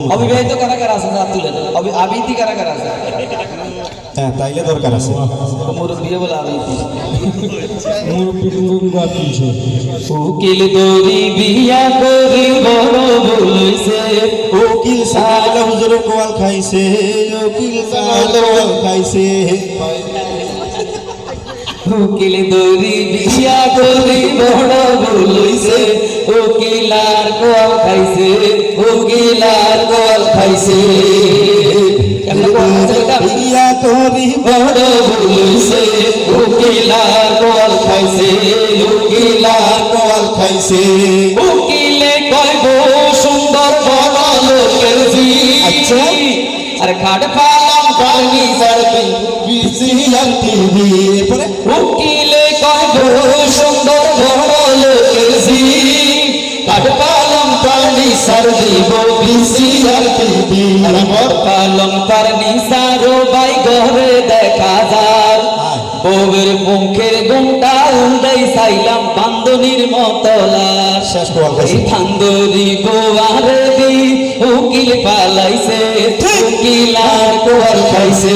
অবিবাহিত কারা কারা আছে? তুলেন আবিতি কারা কারা আছে? হ্যাঁ তাইলে দরকার আছে। মুরব্বী বলে আবিতি মুরব্বী গঙ্গা তুলছে। উকিল দরি বিয়া করি বড় বলছে উকিল সাল হুজুর কোয়াল খাইছে। উকিল সাল কোয়াল খাইছে। উকিল দরি বিয়া করি বড় বলছে উকিলার কোয়াল খাইছে। উকিলার খাইছে? বিয়া করি বড় বলছে উকিলার কোয়াল খাইছে উকিলার কোয়াল খাইছে। উকিলে গো সুন্দর বড় লোকের জি আচ্ছা। আর খাট পালাম কারণি সারবি বিসিআর টিভি এরপরে? উকিলে গো সুন্দর বড় লোকের জি খাট পালাম কারণি সারবি বিসিআর টিভি আর মোর পালং কারণি সারো বাই ঘরে দেখা যার। বউয়ের মুখের গুমটা উল্টাই চাইলাম শেষ কোয়াল খাইছে থান্দরি দি উকিল পালাইছে উকিল আর খাইছে খাইছে